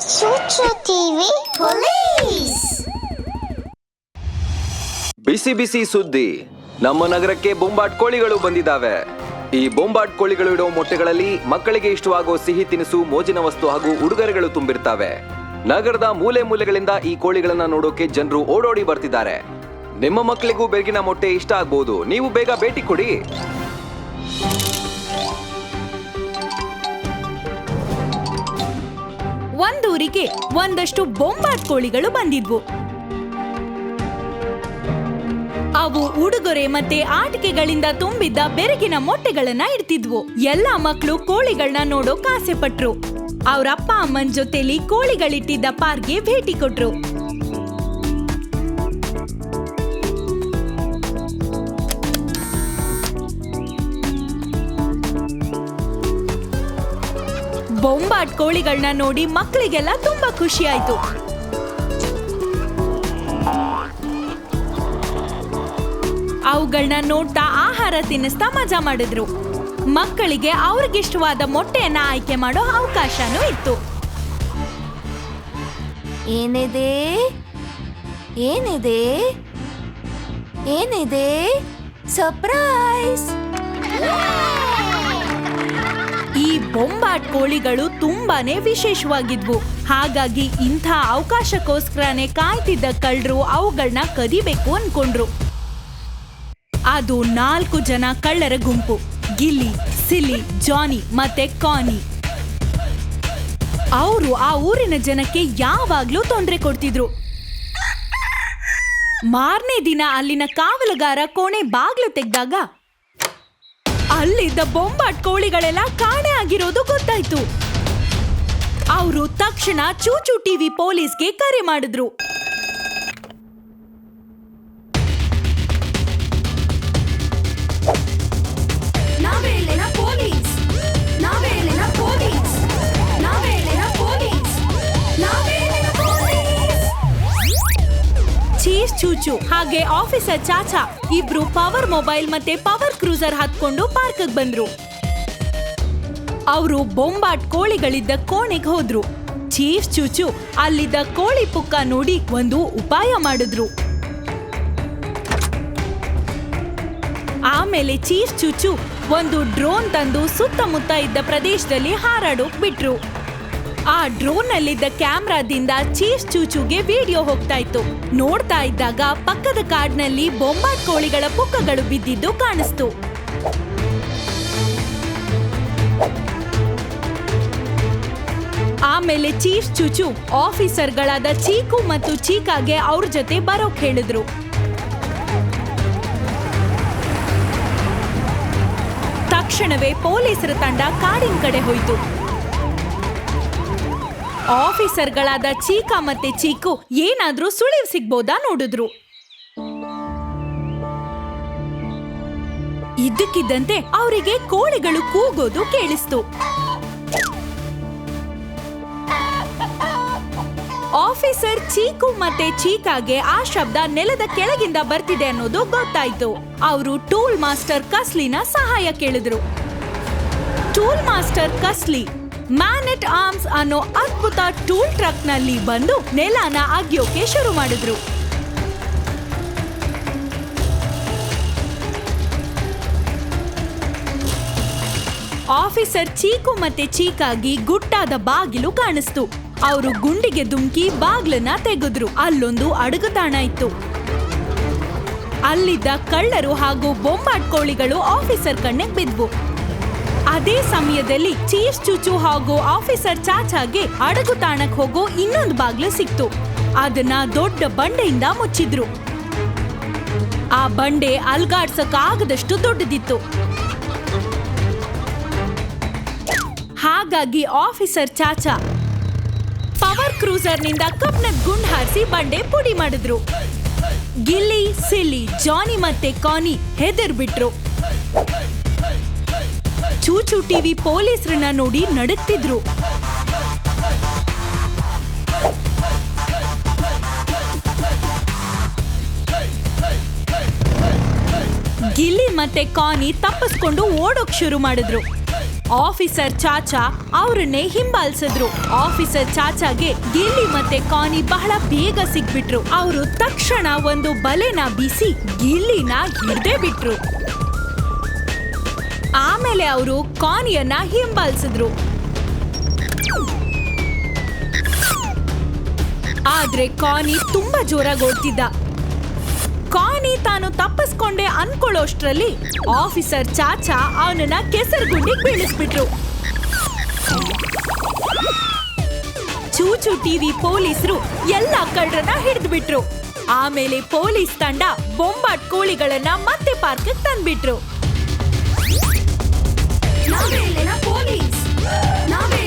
TV police ಬಿಸಿ ಬಿಸಿ ಸುದ್ದಿ. ನಮ್ಮ ನಗರಕ್ಕೆ ಬೊಂಬಾಟ್ ಕೋಳಿಗಳು ಬಂದಿದ್ದಾವೆ. ಈ ಬೊಂಬಾಟ್ ಕೋಳಿಗಳು ಇಡೋ ಮೊಟ್ಟೆಗಳಲ್ಲಿ ಮಕ್ಕಳಿಗೆ ಇಷ್ಟವಾಗೋ ಸಿಹಿ ತಿನಿಸು, ಮೋಜಿನ ವಸ್ತು ಹಾಗೂ ಉಡುಗೊರೆಗಳು ತುಂಬಿರ್ತಾವೆ. ನಗರದ ಮೂಲೆ ಮೂಲೆಗಳಿಂದ ಈ ಕೋಳಿಗಳನ್ನ ನೋಡೋಕೆ ಜನರು ಓಡೋಡಿ ಬರ್ತಿದ್ದಾರೆ. ನಿಮ್ಮ ಮಕ್ಕಳಿಗೂ ಬೆಳಗಿನ ಮೊಟ್ಟೆ ಇಷ್ಟ ಆಗ್ಬೋದು. ನೀವು ಬೇಗ ಭೇಟಿ ಕೊಡಿ. ಒಂದೂರಿಗೆ ಒಂದಷ್ಟು ಬೊಂಬಾಟ್ ಕೋಳಿಗಳು ಬಂದಿದ್ವು. ಅವು ಉಡುಗೊರೆ ಮತ್ತೆ ಆಟಿಕೆಗಳಿಂದ ತುಂಬಿದ್ದ ಬೆರಗಿನ ಮೊಟ್ಟೆಗಳನ್ನ ಇಡ್ತಿದ್ವು. ಎಲ್ಲಾ ಮಕ್ಕಳು ಕೋಳಿಗಳನ್ನ ನೋಡೋಕ್ ಆಸೆ ಪಟ್ರು. ಅವ್ರ ಅಪ್ಪ ಅಮ್ಮನ್ ಜೊತೆಲಿ ಕೋಳಿಗಳಿಟ್ಟಿದ್ದ ಪಾರ್ಕ್ಗೆ ಭೇಟಿ ಕೊಟ್ರು. ಬೊಂಬಾಟ್ ಕೋಳಿಗಳನ್ನ ನೋಡಿ ಮಕ್ಕಳಿಗೆಲ್ಲ ತುಂಬಾ ಖುಷಿ ಆಯ್ತು ಅವುಗಳನ್ನ ನೋಡ್ತಾ ಆಹಾರ ತಿನ್ನಿಸ್ತಾ ಮಜಾ ಮಾಡಿದ್ರು. ಮಕ್ಕಳಿಗೆ ಅವ್ರಿಗಿಷ್ಟವಾದ ಮೊಟ್ಟೆಯನ್ನ ಆಯ್ಕೆ ಮಾಡೋ ಅವಕಾಶನೂ ಇತ್ತು. ಏನಿದೆ? ಏನಿದೆ? ಏನಿದೆ? ಸರ್ಪ್ರೈಸ್ ಬೊಂಬಾಟ್ ಕೋಳಿಗಳು ತುಂಬಾನೇ ವಿಶೇಷವಾಗಿದ್ವು. ಹಾಗಾಗಿ ಇಂಥ ಅವಕಾಶಕ್ಕೋಸ್ಕರನೇ ಕಾಯ್ತಿದ್ದ ಕಳ್ಳರು ಅವುಗಳನ್ನ ಕದಿಬೇಕು ಅನ್ಕೊಂಡ್ರು. ಅದು ನಾಲ್ಕು ಜನ ಕಳ್ಳರ ಗುಂಪು. ಗಿಲ್ಲಿ ಸಿಲಿ ಜಾನಿ ಮತ್ತೆ ಕಾನಿ. ಅವರು ಆ ಊರಿನ ಜನಕ್ಕೆ ಯಾವಾಗ್ಲೂ ತೊಂದರೆ ಕೊಡ್ತಿದ್ರು. ಮಾರನೇ ದಿನ ಅಲ್ಲಿನ ಕಾವಲುಗಾರ ಕೋಣೆ ಬಾಗ್ಲು ತೆಗ್ದಾಗ ಅಲ್ಲಿದ್ದ ಬೊಂಬಾಟ್ ಕೋಳಿಗಳೆಲ್ಲ ಕಾಣೆ ಆಗಿರೋದು ಗೊತ್ತಾಯ್ತು. ಅವರು ತಕ್ಷಣ ಚೂಚು ಟಿವಿ ಪೊಲೀಸ್ಗೆ ಕರೆ ಮಾಡಿದ್ರು. ಚೂಚು. ಹಾಗೆ ಆಫೀಸರ್ ಚಾಚಾ ಇಬ್ರು ಪವರ್ ಮೊಬೈಲ್ ಮತ್ತೆ ಪವರ್ ಕ್ರೂಸರ್ ಹತ್ಕೊಂಡು ಪಾರ್ಕ್ ಬಂದ್ರು. ಅವರು ಬೊಂಬಾಟ್ ಕೋಳಿಗಳಿದ್ದ ಕೋಣೆಗೆ ಹೋದ್ರು. ಚೀಫ್ ಚೂಚು ಅಲ್ಲಿದ್ದ ಕೋಳಿ ಪುಕ್ಕ ನೋಡಿ ಒಂದು ಉಪಾಯ ಮಾಡಿದ್ರು. ಆಮೇಲೆ ಚೀಫ್ ಚೂಚು ಒಂದು ಡ್ರೋನ್ ತಂದು ಸುತ್ತಮುತ್ತ ಇದ್ದ ಪ್ರದೇಶದಲ್ಲಿ ಹಾರಾಡೋಕ್ ಬಿಟ್ರು. ಆ ಡ್ರೋನ್ ನಲ್ಲಿದ್ದ ಕ್ಯಾಮ್ರಾದಿಂದ ಚೀಸ್ ಚೂಚುಗೆ ವಿಡಿಯೋ ಹೋಗ್ತಾ ಇತ್ತು ನೋಡ್ತಾ ಇದ್ದಾಗ ಪಕ್ಕದ ಕಾಡ್ನಲ್ಲಿ ಬೊಂಬಾಟ್ ಕೋಳಿಗಳ ಪುಕ್ಕಗಳು ಬಿದ್ದಿದ್ದು ಕಾಣಿಸ್ತು. ಆಮೇಲೆ ಚೀಫ್ ಚೂಚು ಆಫೀಸರ್ಗಳಾದ ಚೀಕು ಮತ್ತು ಚೀಕಾಗೆ ಅವ್ರ ಜೊತೆ ಬರೋಕ್ ಹೇಳಿದ್ರು. ತಕ್ಷಣವೇ ಪೊಲೀಸರ ತಂಡ ಕಾಡಿನ ಕಡೆ ಹೋಯ್ತು. ಆಫೀಸರ್ಗಳಾದ ಚೀಕಾ ಮತ್ತೆ ಚೀಕು ಏನಾದ್ರೂ ಸುಳಿವು ಸಿಗ್ಬೋದಾ ನೋಡಿದ್ರು. ಇದ್ದಕ್ಕಿದ್ದಂತೆ ಅವರಿಗೆ ಕೋಳಿಗಳು ಕೂಗೋದು ಕೇಳಿಸ್ತು. ಆಫೀಸರ್ ಚೀಕು ಮತ್ತೆ ಚೀಕಾಗೆ ಆ ಶಬ್ದ ನೆಲದ ಕೆಳಗಿಂದ ಬರ್ತಿದೆ ಅನ್ನೋದು ಗೊತ್ತಾಯ್ತು. ಅವರು ಟೂಲ್ ಮಾಸ್ಟರ್ ಕಸ್ಲಿನ ಸಹಾಯ ಕೇಳಿದ್ರು. ಟೂಲ್ ಮಾಸ್ಟರ್ ಕಸ್ಲಿ ಮ್ಯಾನ್ ಎಟ್ ಆರ್ಮ್ಸ್ ಅನ್ನೋ ಅದ್ಭುತ ಟೂಲ್ ಟ್ರಕ್ನಲ್ಲಿ ಬಂದು ನೆಲನ ಅಗ್ಯೋಕೆ ಶುರು ಮಾಡಿದ್ರು. ಆಫೀಸರ್ ಚೀಕು ಮತ್ತೆ ಚೀಕಾಗಿ ಗುಟ್ಟಾದ ಬಾಗಿಲು ಕಾಣಿಸ್ತು. ಅವರು ಗುಂಡಿಗೆ ದುಮ್ಕಿ ಬಾಗ್ಲನ್ನ ತೆಗೆದ್ರು. ಅಲ್ಲೊಂದು ಅಡಗುತಾಣ ಇತ್ತು. ಅಲ್ಲಿದ್ದ ಕಳ್ಳರು ಹಾಗೂ ಬೊಂಬಾಟ್ ಕೋಳಿಗಳು ಆಫೀಸರ್ ಕಣ್ಣಿಗೆ ಬಿದ್ವು. ಅದೇ ಸಮಯದಲ್ಲಿ ಚೀಫ್ ಚುಚು ಹಾಗೂ ಆಫೀಸರ್ ಚಾಚಾಗೆ ಅಡಗು ತಾಣಕ್ ಹೋಗೋ ಇನ್ನೊಂದು ಬಾಗ್ಲು ಸಿಕ್ತು. ಅದನ್ನ ದೊಡ್ಡ ಬಂಡೆಯಿಂದ ಮುಚ್ಚಿದ್ರು. ಆ ಬಂಡೆ ಅಲ್ಗಾಡ್ಸಕ್ ಆಗದಷ್ಟು ದೊಡ್ಡದಿತ್ತು. ಹಾಗಾಗಿ ಆಫೀಸರ್ ಚಾಚಾ ಪವರ್ ಕ್ರೂಸರ್ನಿಂದ ಕಬ್ನ ಗುಂಡ್ ಹಾರಿಸಿ ಬಂಡೆ ಪುಡಿ ಮಾಡಿದ್ರು. ಗಿಲ್ಲಿ, ಸಿಲ್ಲಿ, ಜಾನಿ ಮತ್ತೆ ಕಾನಿ ಹೆದರ್ ಬಿಟ್ರು ಚೂಚು ಟಿವಿ ಪೊಲೀಸರನ್ನ ನೋಡಿ ನಡುಕ್ತಿದ್ರು ಗಿಲ್ಲಿ ಮತ್ತೆ ಕಾನಿ ತಪ್ಪಿಸ್ಕೊಂಡು ಓಡೋಕ್ ಶುರು ಮಾಡಿದ್ರು. ಆಫೀಸರ್ ಚಾಚಾ ಅವರನ್ನೇ ಹಿಂಬಾಲಿಸಿದ್ರು. ಆಫೀಸರ್ ಚಾಚಾಗೆ ಗಿಲ್ಲಿ ಮತ್ತೆ ಕಾನಿ ಬಹಳ ಬೇಗ ಸಿಕ್ಬಿಟ್ರು ಅವರು ತಕ್ಷಣ ಒಂದು ಬಲೆನ ಬೀಸಿ ಗಿಲ್ಲಿನ ಹಿಡ್ದೇ ಬಿಟ್ರು. ಆಮೇಲೆ ಅವರು ಕಾನಿಯನ್ನ ಹಿಂಬಾಲಿಸಿದ್ರು. ಆದ್ರೆ ಕಾನಿ ತುಂಬಾ ಜೋರಾಗಿ ಓಡ್ತಿದ್ದ. ಕಾನಿ ತಾನು ತಪ್ಪಿಸ್ಕೊಂಡೆ ಅನ್ಕೊಳ್ಳೋಷ್ಟ್ರಲ್ಲಿ ಆಫೀಸರ್ ಚಾಚಾ ಅವನನ್ನ ಕೆಸರುಗುಂಡಿಗೆ ಬೀಳಿಸ್ಬಿಟ್ರು. ಚೂಚು ಟಿವಿ ಪೊಲೀಸರು ಎಲ್ಲ ಕಳ್ಳರನ್ನ ಹಿಡಿದ್ಬಿಟ್ರು. ಆಮೇಲೆ ಪೊಲೀಸ್ ತಂಡ ಬೊಂಬಾಟ್ ಕೋಳಿಗಳನ್ನ ಮತ್ತೆ ಪಾರ್ಕ್ ತಂದ್ಬಿಟ್ರು. நாவே இல்லனா போலீஸ் நாவே